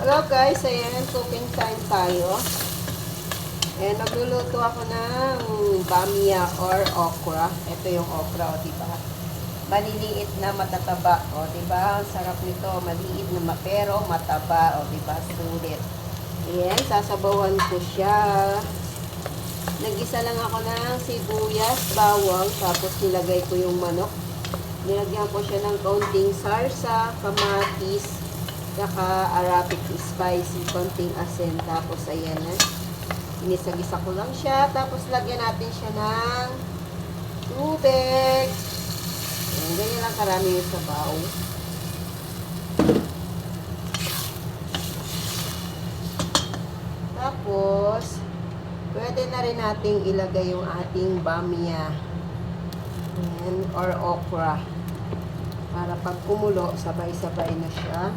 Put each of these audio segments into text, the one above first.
Hello guys, ayan, cooking time tayo. Ayan, nagluluto ako ng bamia or okra. Ito yung okra, o diba? Maliliit na matataba, o diba? Ang sarap nito, maliit na pero mataba, o diba? Sulit. Ayan, sasabawan ko siya. Nagisa lang ako ng sibuyas, bawang, tapos nilagay ko yung manok. Nilagyan ko siya ng kaunting sarsa, kamatis, saka Arabic spicy, konting asin. Tapos ayan na. Inisa-gisa ko lang siya. Tapos lagyan natin siya ng tubig. Ayan, ganyan lang karami yung sabaw. Tapos, pwede na rin nating ilagay yung ating bamia. Ayan, or okra. Para pag kumulo, sabay-sabay na siya.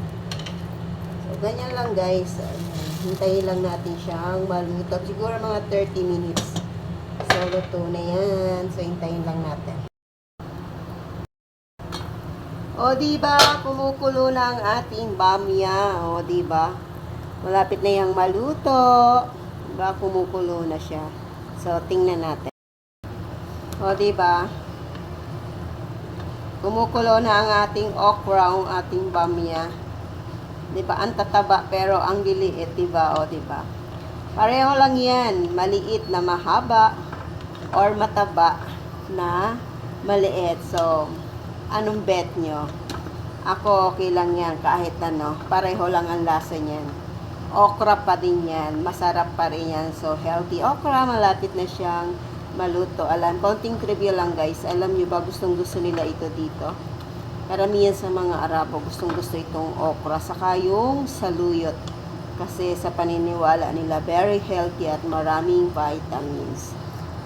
Ganyan lang guys. Ayan, hintayin lang natin siyang maluto. Siguro mga 30 minutes. So, luto na yan. So, hintayin lang natin. O, di ba Kumukulo na ang ating bamya. O, di ba Malapit na yung maluto. Di ba Kumukulo na siya. So, tingnan natin. O, di ba Kumukulo na ang ating okra, ang ating bamya. 'Di ba? Ang tataba pero ang liliit, 'di ba? O 'di ba? Pareho lang 'yan, maliit na mahaba or mataba na maliit. So, anong bet nyo? Ako okay lang 'yan kahit ano, pareho lang ang lasa niyan. Okra pa din 'yan, masarap pa rin 'yan. So, healthy okra, malapit na siyang maluto. Alam, konting trivia lang guys. Alam nyo ba, gustong gusto nila ito dito? Karamihan sa mga Arabo, gustong gusto itong okra. Saka yung saluyot. Kasi sa paniniwala nila, very healthy at maraming vitamins.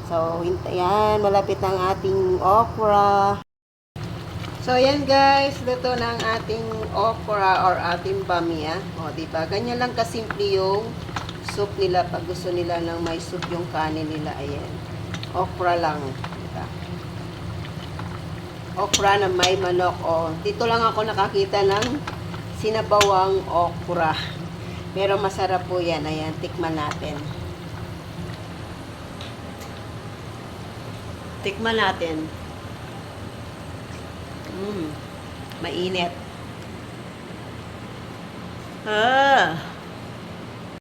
So, yan, malapit ang ating okra. So, yan guys, luto na ang ating okra or ating bamia. O, di ba? Ganyan lang kasimple yung soup nila pag gusto nila ng may soup yung kanin nila. Ayan. Okra lang. Diba? Okra na may manok. O, dito lang ako nakakita ng sinabawang okra. Pero masarap po yan. Ayan, tikman natin. Tikman natin. Mmm, mainit. Ah.